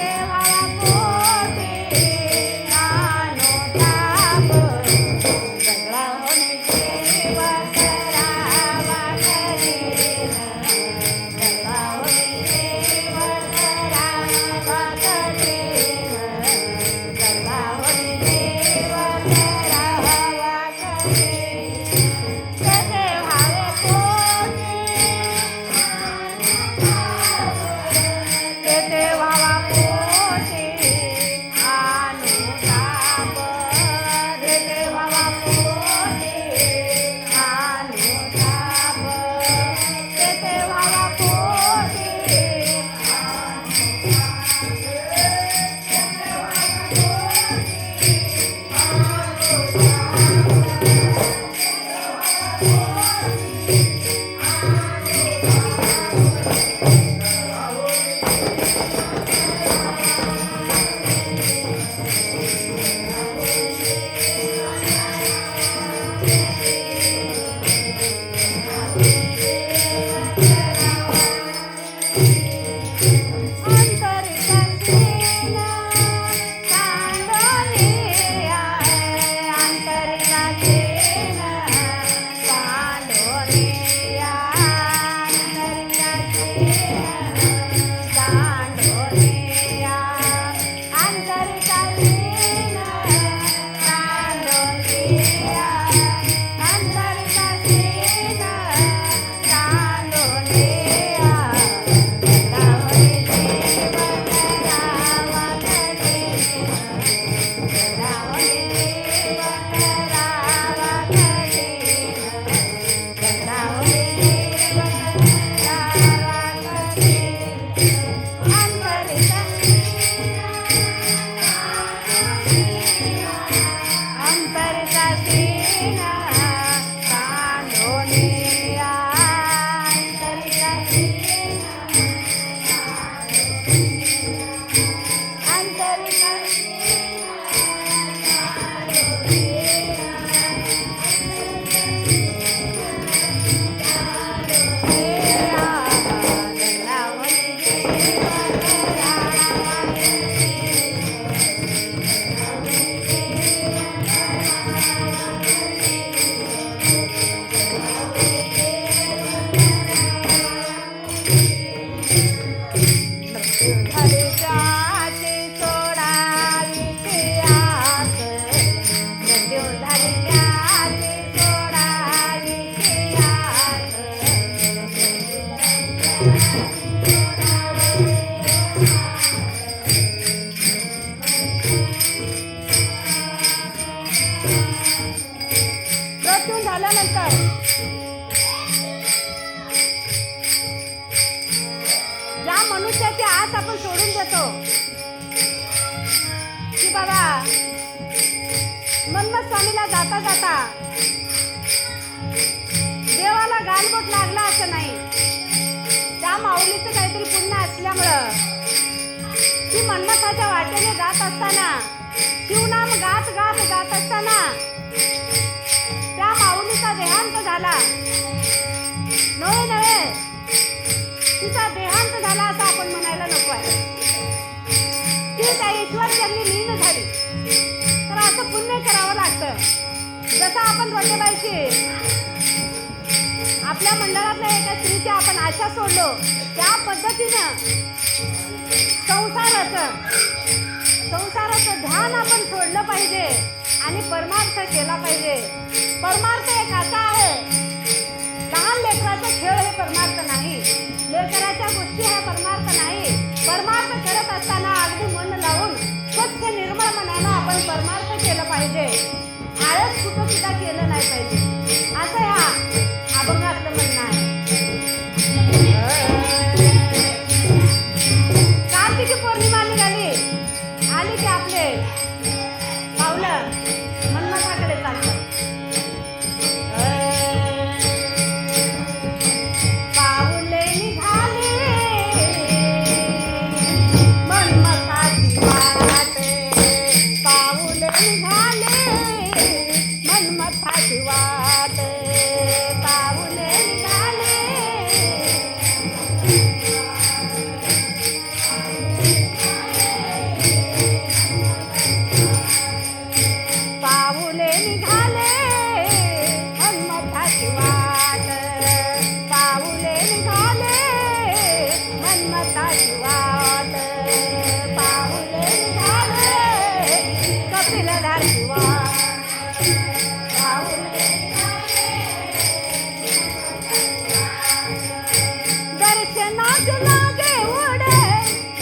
estrela. मनुष्याची आस आपण सोडून देतो. की बाबा मन्मथ स्वामीला जाता जाता देवाला गालबोट लागला असं नाही. त्या माऊलीचं काहीतरी पुण्य असल्यामुळं ती मन्मथाच्या वाटेने जात असताना शिवनाम गात गात गात असताना त्या माऊलीचा देहांत झाला. नव्हे नव्हे तिचा देहांत झाला असं आपण म्हणायला नको आहे. ती त्या ईश्वर त्यांनी लीन झाली. तर असं पुण्य करावं लागतं. जसं आपण रोटेबाईची आपल्या मंडळातल्या एका स्त्रीची आपण आशा सोडलो त्या पद्धतीनं संसाराचं संसाराचं ध्यान आपण सोडलं पाहिजे आणि परमार्थ केला पाहिजे. परमार्थ एक असा आहे लहान लेकराचा खेळ हे परमार्थ नाही. लेकराच्या गोष्टी हा परमार्थ नाही. परमार्थ करत असताना अगदी मन लावून स्वच्छ निर्मळ मनानं आपण परमार्थ केलं पाहिजे. आळस कुठं सुद्धा केलं नाही पाहिजे. वाट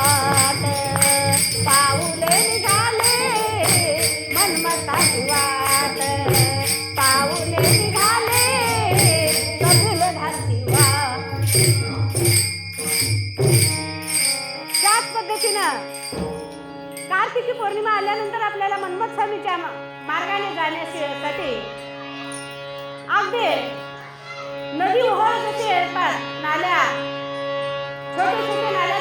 वाट पाऊले निघाले मनमताची वाट पाऊले निघाले कबूल धाची वाट. त्याच पद्धतीनं कार्तिकी पौर्णिमा आल्यानंतर आपल्याला मनमत स्वामीच्या मार्गाने जाण्यासाठी अगदी नदी ओहळ जसे येतात नाल्या छोटे छोटे नाल्या